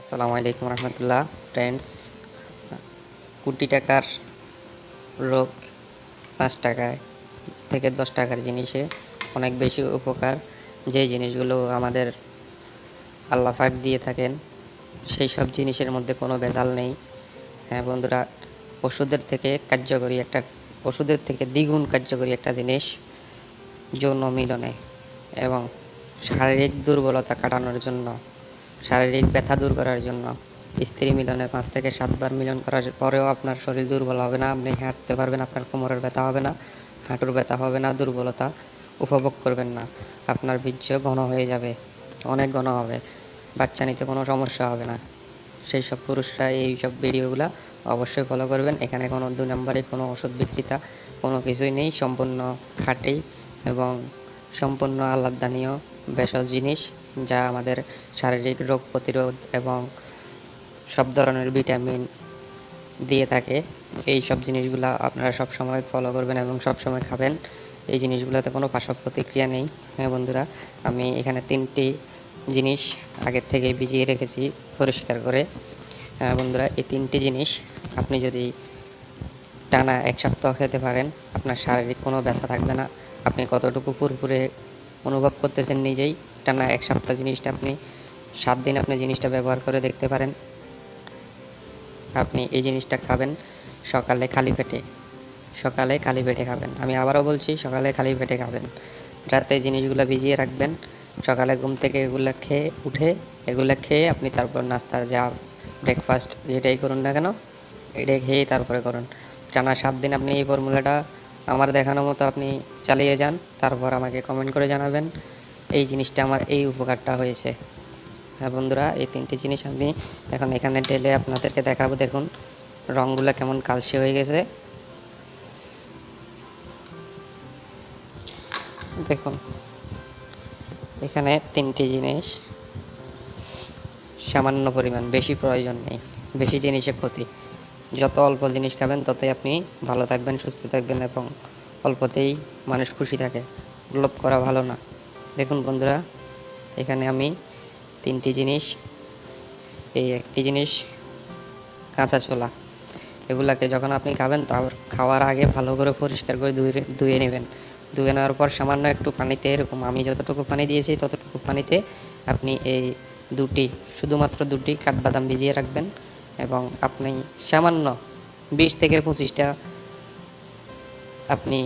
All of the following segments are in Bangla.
আসসালামু আলাইকুম রহমতুল্লাহ। ফ্রেন্ডস কোটি টাকার রোগ পাঁচ টাকায় থেকে দশ টাকার জিনিসে অনেক বেশি উপকার। যে জিনিসগুলো আমাদের আল্লাহ পাক দিয়ে থাকেন, সেই সব জিনিসের মধ্যে কোনো ভেজাল নেই। হ্যাঁ বন্ধুরা, ওষুধের থেকে কার্যকরী একটা, ওষুধের থেকে দ্বিগুণ কার্যকরী একটা জিনিস যৌন মিলনে এবং শারীরিক দুর্বলতা কাটানোর জন্য শারীরিক ব্যথা দূর করার জন্য স্ত্রী মিলনে পাঁচ থেকে সাতবার মিলন করার পরেও আপনার শরীর দুর্বল হবে না, আপনি হাঁটতে পারবেন, আপনার কোমরের ব্যথা হবে না, হাঁটুর ব্যথা হবে না, দুর্বলতা উপভোগ করবেন না, আপনার বীর্য ঘন হয়ে যাবে, অনেক ঘন হবে, বাচ্চা নিতে কোনো সমস্যা হবে না। সেই সব পুরুষরা এই সব ভিডিওগুলো অবশ্যই ফলো করবেন, এখানে কোনো দু নম্বরে কোনো ওষুধ বিক্রেতা, কোনো কিছুই নেই, সম্পূর্ণ খাঁটি এবং সম্পূর্ণ আহ্লাদানীয় ভেষজ জিনিস। যা আমাদের শারীরিক রোগ প্রতিরোধ এবং সব ধরনের ভিটামিন দিয়ে থাকে। এই সব জিনিসগুলো আপনারা সব সময় ফলো করবেন এবং সব সময় খাবেন। এই জিনিসগুলোতে কোনো পার্শ্ব প্রতিক্রিয়া নেই। হ্যাঁ বন্ধুরা, আমি এখানে তিনটি জিনিস আগের থেকে ভিজিয়ে রেখেছি পরিষ্কার করে। হ্যাঁ বন্ধুরা, এই তিনটি জিনিস আপনি যদি টানা এক সপ্তাহ খেতে পারেন, আপনার শারীরিক কোনো ব্যথা থাকবে না। আপনি কতটুকু পুরোপুরে অনুভব করতেছেন নিজেই টানা এক সপ্তাহ জিনিসটা আপনি সাত দিন আপনি জিনিসটা ব্যবহার করে দেখতে পারেন। আপনি এই জিনিসটা খাবেন, সকালে খালি পেটে, সকালে খালি পেটে খাবেন। আমি আবারও বলছি, সকালে খালি পেটে খাবেন। রাতে জিনিসগুলো ভিজিয়ে রাখবেন, সকালে ঘুম থেকে এগুলো খেয়ে উঠে, এগুলো খেয়ে আপনি তারপর নাস্তা, যা ব্রেকফাস্ট যেটাই করুন না কেন এটাই খেয়ে তারপরে করুন। টানা সাত দিন আপনি এই ফর্মুলাটা আমার দেখানো মতো আপনি চালিয়ে যান, তারপর আমাকে কমেন্ট করে জানাবেন। এই জিনিসটা আমার, এই উপকারটা হয়েছে। হ্যাঁ বন্ধুরা, এই তিনটি জিনিস আমি এখন এখানে ঢেলে আপনাদেরকে দেখাবো। দেখুন রঙগুলো কেমন কালসে হয়ে গেছে। দেখুন, এখানে তিনটি জিনিস। সামান্য পরিমাণ, বেশি প্রয়োজন নেই, বেশি জিনিসে ক্ষতি। যত অল্প জিনিস খাবেন, ততই আপনি ভালো থাকবেন, সুস্থ থাকবেন এবং অল্পতেই মানুষ খুশি থাকে। লোভ করা ভালো না। দেখুন বন্ধুরা, এখানে আমি তিনটি জিনিস, এই একটি জিনিস, কাঁচা ছোলা। এগুলাকে যখন আপনি খাবেন তারপর খাওয়ার আগে ভালো করে পরিষ্কার করে ধুয়ে ধুয়ে নেবেন। ধুয়ে নেওয়ার পর সামান্য একটু পানিতে, এরকম আমি যতটুকু পানি দিয়েছি, ততটুকু পানিতে আপনি এই দুটি, শুধুমাত্র দুটি কাঠবাদাম ভিজিয়ে রাখবেন এবং আপনি সামান্য বিশ থেকে পঁচিশটা আপনি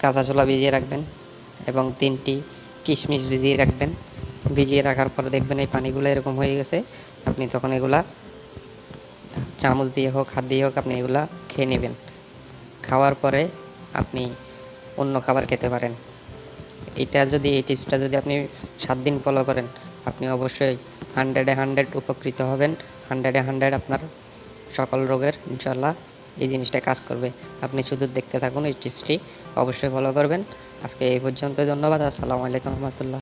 কাঁচা ছোলা ভিজিয়ে রাখবেন এবং তিনটি কিশমিশ ভিজিয়ে রাখবেন। ভিজিয়ে রাখার পরে দেখবেন এই পানিগুলো এরকম হয়ে গেছে। আপনি তখন এগুলা চামচ দিয়ে হোক, হাত দিয়ে হোক, আপনি এগুলা খেয়ে নেবেন। খাওয়ার পরে আপনি অন্য খাবার খেতে পারেন। এটা যদি, এই টিপসটা যদি আপনি সাত দিন ফলো করেন, আপনি অবশ্যই হান্ড্রেডে হান্ড্রেড উপকৃত হবেন। হান্ড্রেডে হান্ড্রেড আপনার সকল রোগের ইনশাল্লাহ এই জিনিসটা কাজ করবে। আপনি শুধু দেখতে থাকুন এই টিপসটি অবশ্যই ফলো করবেন। আজকে এই পর্যন্ত ধন্যবাদ। আসসালামু আলাইকুম রহমতুল্লাহ।